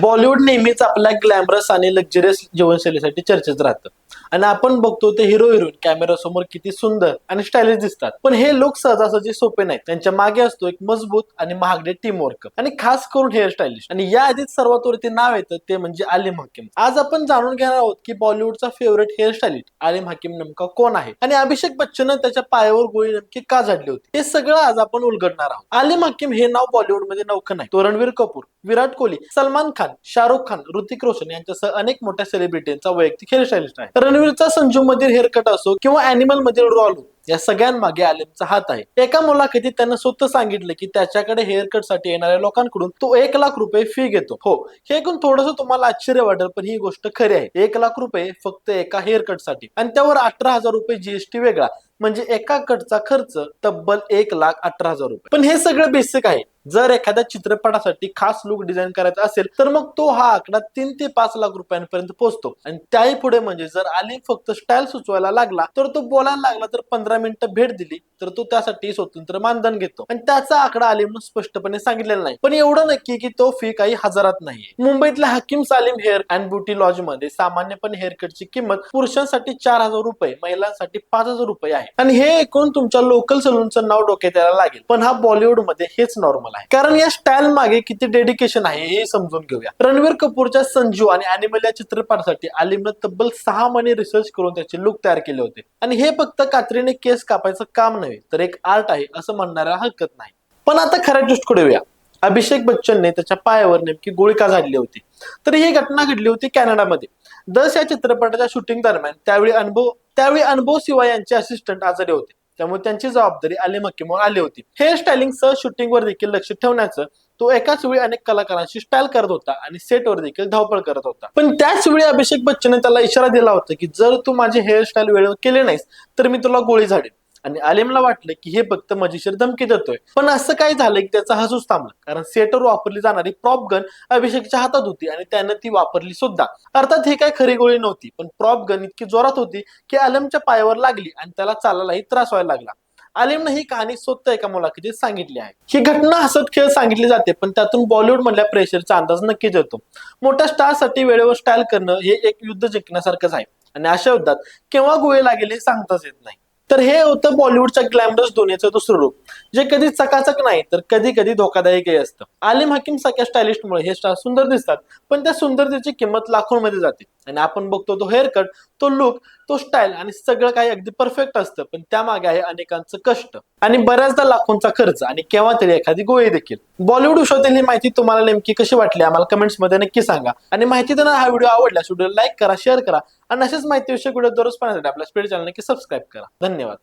बॉलिवूड नेहमीच आपल्या ग्लॅमरस आणि लक्झरियस जीवनशैलीसाठी चर्चेत राहतं. आणि आपण बघतो ते हिरो हिरोईन कॅमेरा समोर किती सुंदर आणि स्टायलिश दिसतात. पण हे लोक सहजासहजी सोपे नाहीत. त्यांच्या मागे असतो एक मजबूत आणि महागडे टीम वर्क आणि खास करून हेअर स्टायलिश आणि या आधीच सर्वात वरती नाव येतं ते म्हणजे आलिम हकीम. आज आपण जाणून घेणार आहोत की बॉलिवूडचा फेवरेट हेअर स्टायलिस्ट आलिम हकीम नेमका कोण आहे? आणि अभिषेक बच्चन त्याच्या पायावर गोळी नेमकी का झाडली होती? हे सगळं आज आपण उलगडणार आहोत. आलिम हकीम हे नाव बॉलिवूडमध्ये नौखं नाही. तो रणवीर कपूर विराट कोहली सलमान खान शाहरुख खान ऋतिक रोशन यांच्यासह अनेक मोठ्या सेलिब्रिटींचा वैयक्तिक हेअर स्टायलिस्ट आहे. रणवीरचा संजू मधील हेअरकट असो किंवा अॅनिमल मधील रॉल या सगळ्यांमागे आलिमचा हात आहे. एका मुलाखतीत त्यानं स्वतः सांगितलं की त्याच्याकडे हेअरकटसाठी येणाऱ्या लोकांकडून तो एक लाख रुपये फी घेतो. हो हे ऐकून थोडस तुम्हाला आश्चर्य वाटेल पण ही गोष्ट खरी आहे. एक लाख रुपये फक्त एका हेअरकटसाठी आणि त्यावर अठरा हजार रुपये जीएसटी वेगळा. म्हणजे एका कटचा खर्च तब्बल एक लाख अठरा हजार रुपये. पण हे सगळं बेसिक आहे. जर एखाद्या चित्रपटासाठी खास लुक डिझाईन करायचा असेल तर मग तो हा आकडा तीन ते पाच लाख रुपयांपर्यंत पोहोचतो. आणि त्याही पुढे म्हणजे जर आली फक्त स्टाईल सुचवायला लागला तर तो बोलायला लागला तर पंधरा मिनिटं भेट दिली तर तो त्यासाठी स्वतंत्र मानधन घेतो. आणि त्याचा आकडा आलिमनं स्पष्टपणे सांगितलेला नाही. पण एवढं नक्की की तो फी काही हजारात नाही मुंबईतल्या Hakim Salim hair and beauty लॉजमध्ये सामान्यपणे हेअरकटची किंमत पुरुषांसाठी चार हजार रुपये महिलांसाठी पाच हजार रुपये आहे. आणि हे ऐकून तुमच्या लोकल सलूनचं नाव डोक्यात यायला लागेल. पण हा बॉलिवूडमध्ये हेच नॉर्मल आहे कारण या स्टाईल मागे किती डेडिकेशन आहे हे समजून घेऊया. रणवीर कपूरच्या संजू आणि अॅनिमल या चित्रपटासाठी आलिमनं तब्बल सहा महिने रिसर्च करून त्याचे लुक तयार केले होते. आणि हे फक्त कात्रीने केस कापायचं काम नव्हे तर एक आर्ट आहे असं म्हणणाऱ्या हरकत नाही. पण आता खऱ्या दृष्टीकडे येऊया अभिषेक बच्चनने त्याच्या पायावर नेमकी गोळी का झाडली होती? तर ही घटना घडली होती कॅनडामध्ये. दस या चित्रपटाच्या शूटिंग दरम्यान त्यावेळी अनुभव त्यावेळी अनुभव शिवाय यांचे असिस्टंट आजारी होते. त्यामुळे त्यांची जबाबदारी आली मक्कीमोर आली होती. हेअर स्टायलिंग सह शूटिंगवर देखील लक्ष ठेवण्याचं तो एकाच वेळी अनेक कलाकारांशी स्टाईल करत होता आणि सेटवर देखील धावपळ करत होता. पण त्याच वेळी अभिषेक बच्चनने त्याला इशारा दिला होता की जर तू माझे हेअरस्टाईल वेळेवर केले नाहीस तर मी तुला गोळी झाडेन. आणि आलेमला वाटलं की हे फक्त मजेशीर धमकी देतोय. पण असं काय झालं की त्याचा हसूच थांबला. कारण सेटर वापरली जाणारी प्रॉप गन अभिषेकच्या हातात होती आणि त्यानं ती वापरली सुद्धा. अर्थात हे काय खरी गोळी नव्हती पण प्रॉप गन इतकी जोरात होती की आलमच्या पायावर लागली आणि त्याला चालायलाही त्रास व्हायला लागला. आलिमनं ही कहाणी स्वतः एका मुलाखतीत सांगितली आहे. ही घटना हसत खेळ सांगितली जाते पण त्यातून बॉलिवूड मधल्या प्रेशरचा अंदाज नक्कीच येतो मोठ्या स्टारसाठी वेळेवर स्टाईल करणं हे एक युद्ध जिंकण्यासारखंच आहे. आणि अशा युद्धात केव्हा गोळे लागेल हे सांगताच येत नाही. तर हे होतं बॉलिवूडच्या ग्लॅमरस दोन्हीचं दुसरं रूप. जे कधी चकाचक नाही तर कधी कधी धोकादायकही असतं. आलिम हकीम सारख्या स्टायलिस्टमुळे हे स्टार सुंदर दिसतात पण त्या सुंदरतेची किंमत लाखोंमध्ये जाते. आणि आपण बघतो तो हेअर कट तो लुक तो स्टाईल आणि सगळं काही अगदी परफेक्ट असतं पण त्यामागे आहे अनेकांचं कष्ट. आणि बऱ्याचदा लाखोंचा खर्च आणि केव्हा तरी एखादी गोळी देखील. बॉलिवूड विषयातील ही माहिती तुम्हाला नेमकी कशी वाटली आम्हाला कमेंट्समध्ये नक्की सांगा. आणि माहिती देणार हा व्हिडिओ आवडल्यास व्हिडिओ लाईक करा शेअर करा आणि अशाच माहिती विषय व्हिडिओ दररोज पाहण्यासाठी आपल्या स्पीड चॅनल नक्की सबस्क्राईब करा. धन्यवाद.